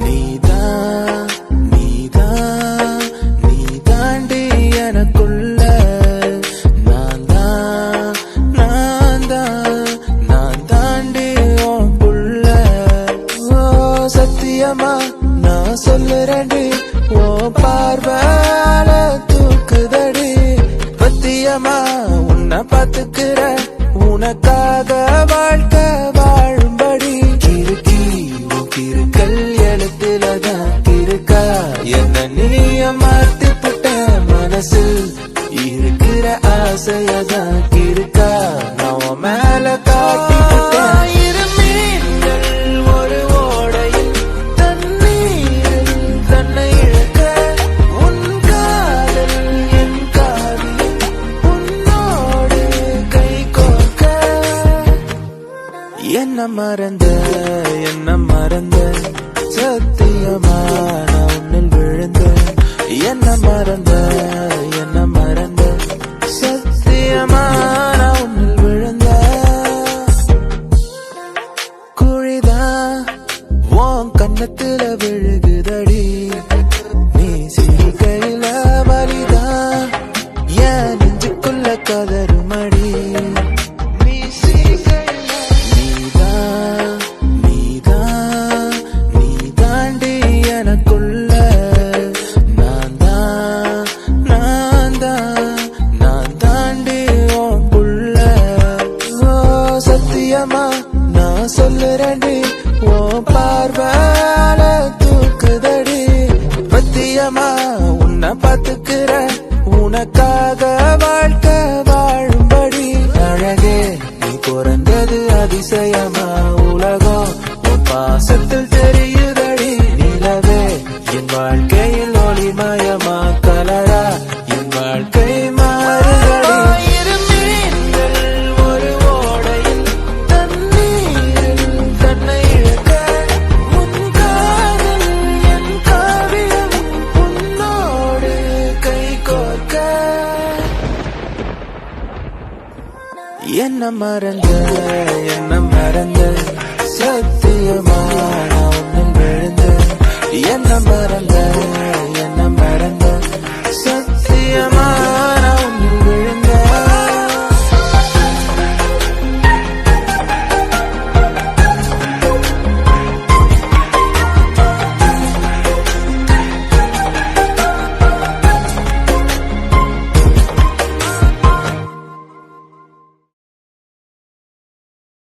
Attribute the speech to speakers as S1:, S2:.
S1: நீதான் நீதான் நீ தாண்டி எனக்குள்ள. நான் நான் தான் நான் தாண்டி உள்ள ஓ சத்தியமா நான் சொல்லுறேன்டி. ஓ பார்வால தூக்குதடி. பத்தியமா உன்னை பார்த்துக்கிற உனக்காக வாழ்க்கை என்ன மறந்த என்ன மறந்த சத்தியமா நான் உன்னில் விழுந்த. என்ன மறந்த என்ன மறந்த சத்தியமா நான் உன்னில் விழுந்த. குழிதான் உன் கண்ணத்துல விழுகுதடி சொல்லுறேன்டி ஓ பார்வால தூக்குதடி. பத்தியமா உன்னை பாத்துக்கிற உனக்காக வாழ்க்கை வாழும்படி. அழகே நீ பிறந்தது அதிசயமா உலகம். உன் பாசத்தில் தெரியுதடி நிலவே. என் வாழ்க்கையில் ஒளிமயமா கலரா. என்ன மறந்த என்ன மறந்த?